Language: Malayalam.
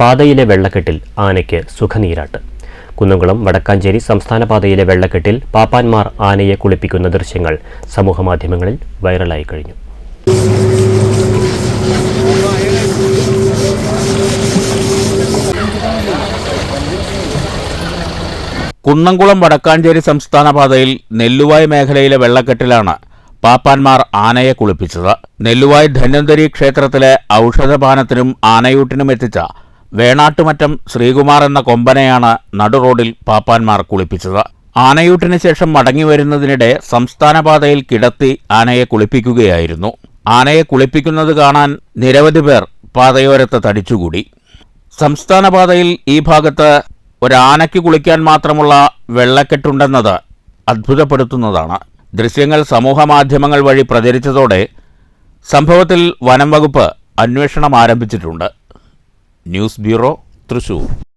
പാതയിലെ വെള്ളക്കെട്ടിൽ ആനയ്ക്ക് സുഖനീരാട്ട്. കുന്നംകുളം വടക്കാഞ്ചേരി സംസ്ഥാന പാതയിലെ വെള്ളക്കെട്ടിൽ പാപ്പാൻമാർ ആനയെ കുളിപ്പിക്കുന്ന ദൃശ്യങ്ങൾ സമൂഹമാധ്യമങ്ങളിൽ വൈറലായി കഴിഞ്ഞു. കുന്നംകുളം വടക്കാഞ്ചേരി സംസ്ഥാന പാതയിൽ നെല്ലുവായ് മേഖലയിലെ വെള്ളക്കെട്ടിലാണ് പാപ്പാൻമാർ ആനയെ കുളിപ്പിച്ചത്. നെല്ലുവായ് ധന്വന്തരി ക്ഷേത്രത്തിലെ ഔഷധപാനത്തിനും ആനയൂട്ടിനും എത്തിച്ച വേണാട്ടുമറ്റം ശ്രീകുമാർ എന്ന കൊമ്പനെയാണ് നടുറോഡിൽ പാപ്പാന്മാർ കുളിപ്പിച്ചത്. ആനയൂട്ടിന് ശേഷം മടങ്ങി വരുന്നതിനിടെ സംസ്ഥാനപാതയിൽ കിടത്തി ആനയെ കുളിപ്പിക്കുകയായിരുന്നു. ആനയെ കുളിപ്പിക്കുന്നത് കാണാൻ നിരവധി പേർ പാതയോരത്ത് തടിച്ചുകൂടി. സംസ്ഥാനപാതയിൽ ഈ ഭാഗത്ത് ഒരാനയ്ക്ക് കുളിക്കാൻ മാത്രമുള്ള വെള്ളക്കെട്ടുണ്ടെന്നത് അത്ഭുതപ്പെടുത്തുന്നതാണ്. ദൃശ്യങ്ങൾ സമൂഹമാധ്യമങ്ങൾ വഴി പ്രചരിച്ചതോടെ സംഭവത്തിൽ വനം വകുപ്പ് അന്വേഷണം ആരംഭിച്ചിട്ടുണ്ട്. News bureau Thrissur